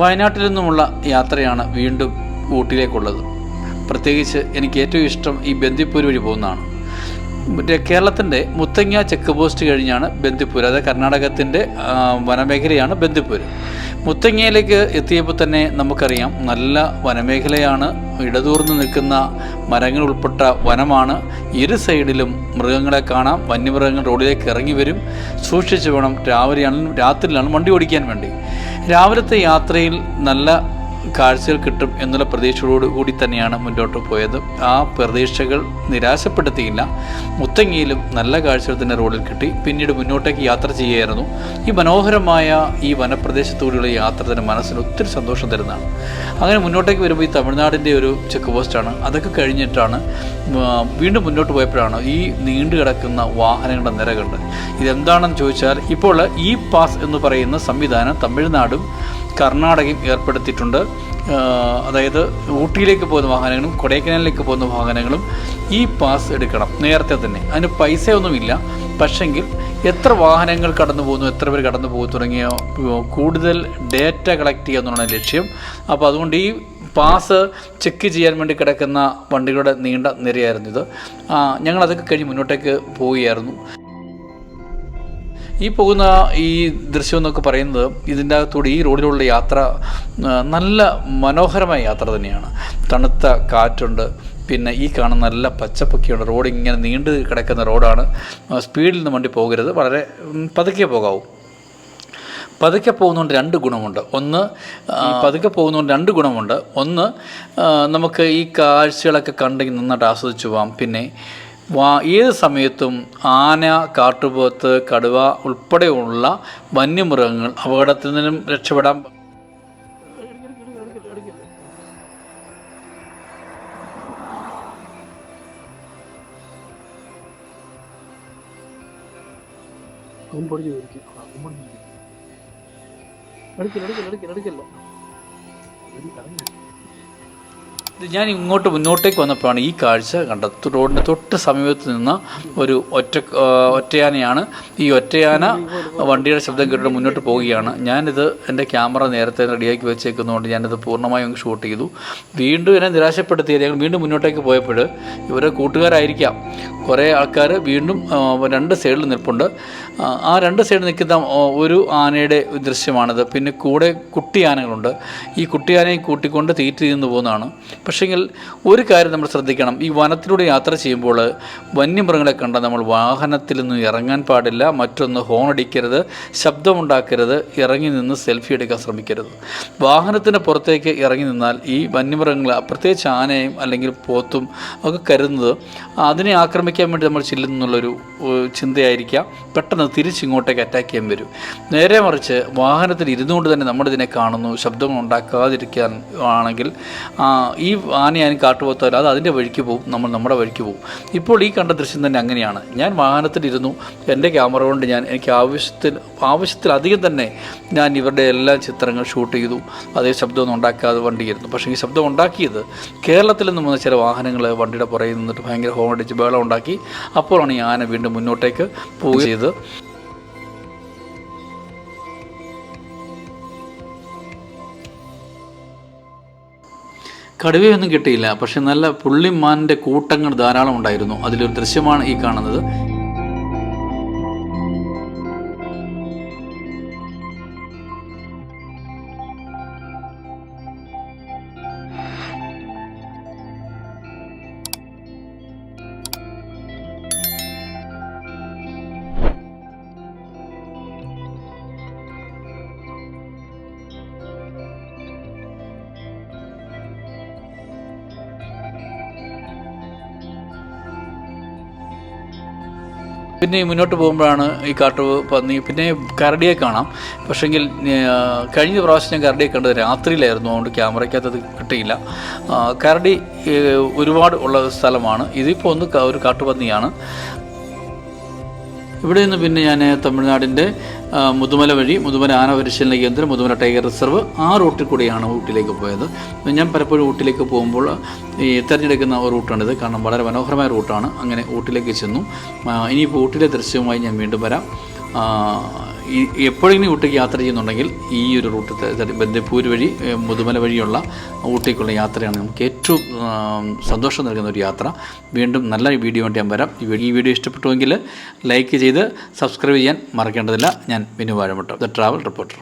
വയനാട്ടിൽ നിന്നുമുള്ള യാത്രയാണ് വീണ്ടും ഊട്ടിയിലേക്കുള്ളത്. പ്രത്യേകിച്ച് എനിക്ക് ഏറ്റവും ഇഷ്ടം ഈ ബന്ദിപ്പൂർ വഴി പോകുന്നതാണ്. മറ്റേ കേരളത്തിന്റെ മുത്തങ്ങ ചെക്ക് പോസ്റ്റ് കഴിഞ്ഞാണ് ബന്ദിപ്പൂർ അതായത് കർണാടകത്തിന്റെ വനമേഖലയാണ് ബന്ദിപ്പൂർ മുത്തങ്ങയിലേക്ക് എത്തിയപ്പോൾ തന്നെ നമുക്കറിയാം നല്ല വനമേഖലയാണ്. ഇടതൂർന്ന് നിൽക്കുന്ന മരങ്ങൾ ഉൾപ്പെട്ട വനമാണ്. ഇരു സൈഡിലും മൃഗങ്ങളെ കാണാം. വന്യമൃഗങ്ങൾ റോഡിലേക്ക് ഇറങ്ങി വരും. സൂക്ഷിച്ചു വേണം രാവിലെയാണെങ്കിലും രാത്രിയിലാണ് വണ്ടി ഓടിക്കാൻ വേണ്ടി. രാവിലത്തെ യാത്രയിൽ നല്ല കാഴ്ചകൾ കിട്ടും എന്നുള്ള പ്രതീക്ഷയോട് കൂടി തന്നെയാണ് മുന്നോട്ട് പോയത്. ആ പ്രതീക്ഷകൾ നിരാശപ്പെടുത്തിയില്ല. മുത്തങ്ങയിലും നല്ല കാഴ്ചകൾ തന്നെ റോഡിൽ കിട്ടി. പിന്നീട് മുന്നോട്ടേക്ക് യാത്ര ചെയ്യുകയായിരുന്നു. ഈ മനോഹരമായ ഈ വനപ്രദേശത്തൂടെയുള്ള യാത്ര തന്നെ മനസ്സിന് ഒത്തിരി സന്തോഷം തരുന്നതാണ്. അങ്ങനെ മുന്നോട്ടേക്ക് വരുമ്പോൾ ഈ തമിഴ്നാടിന്റെ ഒരു ചെക്ക് പോസ്റ്റാണ് അതൊക്കെ കഴിഞ്ഞിട്ടാണ് വീണ്ടും മുന്നോട്ട് പോയപ്പോഴാണ് ഈ നീണ്ടു കിടക്കുന്ന വാഹനങ്ങളുടെ നിര കണ്ടത് ഇതെന്താണെന്ന് ചോദിച്ചാൽ ഇപ്പോൾ ഇ പാസ് എന്ന് പറയുന്ന സംവിധാനം തമിഴ്നാടും കർണാടകയും ഏർപ്പെടുത്തിയിട്ടുണ്ട്. അതായത് ഊട്ടിയിലേക്ക് പോകുന്ന വാഹനങ്ങളും കൊടൈക്കനാലിലേക്ക് പോകുന്ന വാഹനങ്ങളും ഈ പാസ് എടുക്കണം. നേരത്തെ തന്നെ. അതിന് പൈസയൊന്നുമില്ല. പക്ഷെങ്കിൽ എത്ര വാഹനങ്ങൾ കടന്നു പോകുന്നു എത്ര പേർ കടന്നു പോകുന്നു തുടങ്ങിയ കൂടുതൽ ഡേറ്റ കളക്ട് ചെയ്യുക എന്നുള്ളതാണ് ലക്ഷ്യം. അപ്പോൾ അതുകൊണ്ട് ഈ പാസ് ചെക്ക് ചെയ്യാൻ വേണ്ടി കിടക്കുന്ന വണ്ടികളുടെ നീണ്ട നിരയായിരുന്നു ഇത്. ഞങ്ങളതൊക്കെ കഴിഞ്ഞ് മുന്നോട്ടേക്ക് പോവുകയായിരുന്നു. ഈ പോകുന്ന ഈ ദൃശ്യം എന്നൊക്കെ പറയുന്നത് ഇതിന്റെ അകത്തൂടെ ഈ റോഡിലുള്ള യാത്ര നല്ല മനോഹരമായ യാത്ര തന്നെയാണ്. തണുത്ത കാറ്റുണ്ട് പിന്നെ ഈ കാണുന്ന നല്ല പച്ചപ്പൊക്കെയുണ്ട്. റോഡ് ഇങ്ങനെ നീണ്ടു കിടക്കുന്ന റോഡാണ്. സ്പീഡിൽ നിന്ന് വണ്ടി പോകരുത്. വളരെ പതുക്കെ പോകാവൂ. പതുക്കെ പോകുന്നതുകൊണ്ട് രണ്ട് ഗുണമുണ്ട്. ഒന്ന് പതുക്കെ പോകുന്നതുകൊണ്ട് രണ്ട് ഗുണമുണ്ട്. ഒന്ന് നമുക്ക് ഈ കാഴ്ചകളൊക്കെ കണ്ടെങ്കിൽ നന്നായിട്ട് ആസ്വദിച്ചു പോവാം. പിന്നെ വാ ഏത് സമയത്തും ആന കാട്ടുപോത്ത് കടുവ ഉൾപ്പെടെയുള്ള വന്യമൃഗങ്ങൾ അപകടത്തിൽ നിന്നും രക്ഷപ്പെടാൻ. എടുക്കില്ല എടുക്കില്ല എടുക്കില്ല എടുക്കില്ല ഞാൻ ഇങ്ങോട്ട് മുന്നോട്ടേക്ക് വന്നപ്പോഴാണ് ഈ കാഴ്ച കണ്ടത്. റോഡിന്റെ തൊട്ട് സമീപത്ത് നിന്ന ഒരു ഒറ്റ ഒറ്റയാനയാണ്. ഈ ഒറ്റയാന വണ്ടിയുടെ ശബ്ദം കേട്ടിട്ട് മുന്നോട്ട് പോവുകയാണ്. ഞാനിത് എന്റെ ക്യാമറ നേരത്തെ റെഡിയാക്കി വെച്ചേക്കുന്നതുകൊണ്ട് ഞാനിത് പൂർണമായും ഷൂട്ട് ചെയ്തു. വീണ്ടും എന്നെ നിരാശപ്പെടുത്തി ഞങ്ങൾ വീണ്ടും മുന്നോട്ടേക്ക് പോയപ്പോൾ ഇവരെ കൂട്ടുകാരായിരിക്കാം. കുറേ ആൾക്കാർ വീണ്ടും രണ്ട് സൈഡിൽ നിൽപ്പുണ്ട്. ആ, രണ്ട് സൈഡിൽ നിൽക്കുന്ന ഒരു ആനയുടെ ദൃശ്യമാണിത്. പിന്നെ കൂടെ കുട്ടി ആനകളുണ്ട്. ഈ കുട്ടി ആനയെ കൂട്ടിക്കൊണ്ട് തീറ്റി നിന്ന് പോകുന്നതാണ്. പക്ഷേങ്കിൽ ഒരു കാര്യം നമ്മൾ ശ്രദ്ധിക്കണം. ഈ വനത്തിലൂടെ യാത്ര ചെയ്യുമ്പോൾ വന്യമൃഗങ്ങളെ കണ്ടാൽ നമ്മൾ വാഹനത്തിൽ നിന്ന് ഇറങ്ങാൻ പാടില്ല മറ്റൊന്ന് ഹോൺ അടിക്കരുത് ശബ്ദമുണ്ടാക്കരുത് ഇറങ്ങി നിന്ന് സെൽഫി എടുക്കാൻ ശ്രമിക്കരുത്. വാഹനത്തിന് പുറത്തേക്ക് ഇറങ്ങി നിന്നാൽ ഈ വന്യമൃഗങ്ങൾ പ്രത്യേകിച്ച് ആനയും അല്ലെങ്കിൽ പോത്തും ഒക്കെ കരുതുന്നത് അതിനെ ആക്രമിക്കാൻ വേണ്ടി നമ്മൾ ചെല്ലുന്നു എന്നുള്ളൊരു ഏഹ്, ചിന്തയായിരിക്കാം. പെട്ടെന്ന് തിരിച്ചിങ്ങോട്ടേക്ക് അറ്റാക്ക് ചെയ്യാൻ വരും. നേരെ മറിച്ച് വാഹനത്തിൽ ഇരുന്നുകൊണ്ട് തന്നെ നമ്മളിതിനെ കാണുന്നു. ശബ്ദങ്ങൾ ഉണ്ടാക്കാതിരിക്കാൻ ആണെങ്കിൽ ഈ ആനയാനും കാട്ടുപോത്താലും അത് അതിന്റെ വഴിക്ക് പോകും നമ്മൾ നമ്മുടെ വഴിക്ക് പോകും. ഇപ്പോൾ ഈ കണ്ട ദൃശ്യം തന്നെ അങ്ങനെയാണ്. ഞാൻ വാഹനത്തിലിരുന്നു. എന്റെ ക്യാമറ കൊണ്ട് ഞാൻ എനിക്ക് ആവശ്യത്തിൽ ആവശ്യത്തിലധികം തന്നെ ഞാൻ ഇവരുടെ എല്ലാ ചിത്രങ്ങൾ ഷൂട്ട് ചെയ്തു. അതേ ശബ്ദമൊന്നും ഉണ്ടാക്കാതെ വണ്ടിയായിരുന്നു പക്ഷേ ഈ ശബ്ദം ഉണ്ടാക്കിയത് കേരളത്തിൽ നിന്ന് വന്ന ചില വാഹനങ്ങൾ വണ്ടിയുടെ പുറകിൽ നിന്നിട്ട് ഭയങ്കര ഹോൺ അടിച്ച് ബഹളം ഉണ്ടാക്കി. അപ്പോഴാണ് ഈ ആന വീണ്ടും മുന്നോട്ടേക്ക് പോവുകയും ചെയ്ത് കടുവയൊന്നും കിട്ടിയില്ല. പക്ഷെ നല്ല പുള്ളിമാന്റെ കൂട്ടങ്ങൾ ധാരാളം ഉണ്ടായിരുന്നു. അതിലൊരു ദൃശ്യമാണ് ഈ കാണുന്നത്. പിന്നെ മുന്നോട്ട് പോകുമ്പോഴാണ് ഈ കാട്ടു പന്നി പിന്നെ കരടിയെ കാണാം. പക്ഷെങ്കിൽ കഴിഞ്ഞ പ്രാവശ്യം ഞാൻ കരടിയെ കണ്ടത് രാത്രിയിലായിരുന്നു. അതുകൊണ്ട് ക്യാമറയ്ക്കകത്ത് കിട്ടിയില്ല. കരടി ഒരുപാട് ഉള്ള സ്ഥലമാണ്. ഇതിപ്പോൾ ഒന്ന് ഒരു കാട്ടുപന്നിയാണ്. ഇവിടെ നിന്ന് പിന്നെ ഞാൻ തമിഴ്നാടിന്റെ മുതുമല വഴി മുതുമല ആന പരിശീലന കേന്ദ്രം മുതുമല ടൈഗർ റിസർവ് ആ റൂട്ടിൽ കൂടിയാണ് ഊട്ടിലേക്ക് പോയത്. ഞാൻ പലപ്പോഴും ഊട്ടിലേക്ക് പോകുമ്പോൾ ഈ തിരഞ്ഞെടുക്കുന്ന റൂട്ടാണിത് കാരണം വളരെ മനോഹരമായ റൂട്ടാണ്. അങ്ങനെ ഊട്ടിലേക്ക് ചെന്നു. ഇനിയിപ്പോൾ ഊട്ടിയിലെ ദൃശ്യവുമായി ഞാൻ വീണ്ടും വരാം. ഈ എപ്പോഴെങ്കിലും ഊട്ടിക്ക് യാത്ര ചെയ്യുന്നുണ്ടെങ്കിൽ ഈ ഒരു റൂട്ട് ബന്ദപ്പൂർ വഴി മുതുമല വഴിയുള്ള ഊട്ടിക്കുള്ള യാത്രയാണ് നമുക്ക് ഏറ്റവും സന്തോഷം നൽകുന്ന ഒരു യാത്ര. വീണ്ടും നല്ല വീഡിയോ വേണ്ടി ഞാൻ വരാം. ഈ വീഡിയോ ഇഷ്ടപ്പെട്ടുവെങ്കിൽ ലൈക്ക് ചെയ്ത് സബ്സ്ക്രൈബ് ചെയ്യാൻ മറക്കേണ്ടതില്ല. ഞാൻ Vinu Vazhamuttam the travel reporter.